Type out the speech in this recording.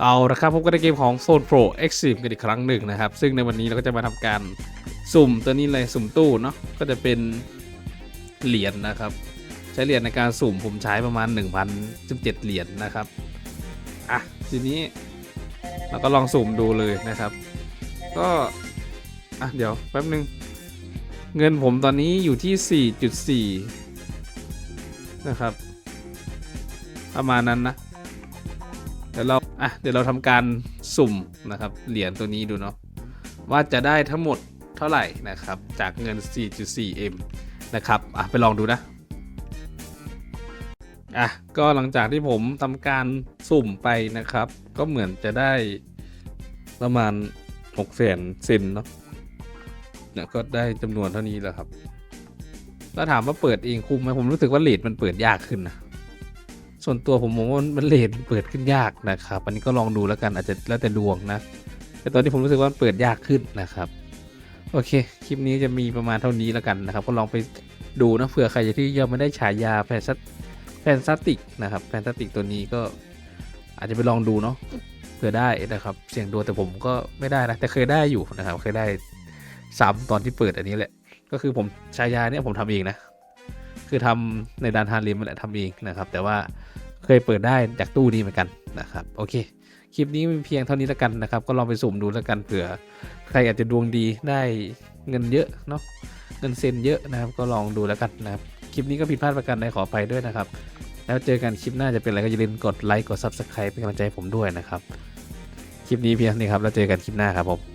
เอาละครับพบกันในเกมของ Zone Pro Extreme กันอีกครั้งหนึ่งนะครับ ซึ่งในวันนี้เราก็จะมาทำการสุ่มตัวนี้เลยสุ่มตู้เนาะก็จะเป็นเหรียญนะครับ ใช้เหรียญในการสุ่มผมใช้ประมาณ 1,017 เหรียญนะครับอะทีนี้เราก็ลองสุ่มดูเลยนะครับ ก็อะเดี๋ยวแป๊บนึง เงินผมตอนนี้อยู่ที่ 4.4 นะครับ ประมาณนั้นนะ อะเดี๋ยวเราทำการสุ่มนะครับเหรียญตัวนี้ดูเนาะว่าจะได้ทั้งหมดเท่าไหร่นะครับ จากเงิน 4.4m นะครับอะไปลองดูนะอะก็หลังจากที่ผมทำการสุ่มไปนะครับ ก็เหมือนจะได้ประมาณ6แสนเซนเนาะเนี่ยก็ได้จำนวนเท่านี้แหละครับถ้าถามว่าเปิดเองคุ้มไหมผมรู้สึกว่าเลทมันเปิดยากขึ้นนะ ส่วนตัวผมมองว่ามันเลทเปิดขึ้นยากนะครับ อันนี้ก็ลองดูแล้วกันอาจจะแล้วแต่ดวงนะ แต่ตอนนี้ผมรู้สึกว่าเปิดยากขึ้นนะครับ โอเค คลิปนี้จะมีประมาณเท่านี้แล้วกันนะครับ ก็ลองไปดูนะเผื่อใครที่ยังไม่ได้ฉายาแฟนซัตแฟนซาติกนะครับแฟนซาติกตัวนี้ก็อาจจะไปลองดูเนาะเผื่อได้นะครับ เสียงดวงแต่ผมก็ไม่ได้นะแต่เคยได้อยู่นะครับ เคยได้ซ้ำตอนที่เปิดอันนี้แหละ ก็คือผมฉายาเนี่ยผมทำเองนะ คือทำในดานทานริมมันแหละทำเองนะครับ แต่ว่าเคยเปิดได้จากตู้นี้เหมือนกันนะครับโอเคคลิปนี้มีเพียงเท่านี้แล้วกันนะครับ ก็ลองไปสุ่มดูแล้วกันเผื่อใครอาจจะดวงดีได้เงินเยอะเนาะเงินเซ็นเยอะนะครับ ก็ลองดูแล้วกันนะครับคลิปนี้ก็ผิดพลาดประการใดขออภัยด้วยนะครับ แล้วเจอกันคลิปหน้าจะเป็นอะไรก็อย่าลืมกดไลค์กด Subscribe เป็นกำลังใจให้ผมด้วยนะครับ คลิปนี้เพียงเท่านี้ครับแล้วเจอกันคลิปหน้าครับผม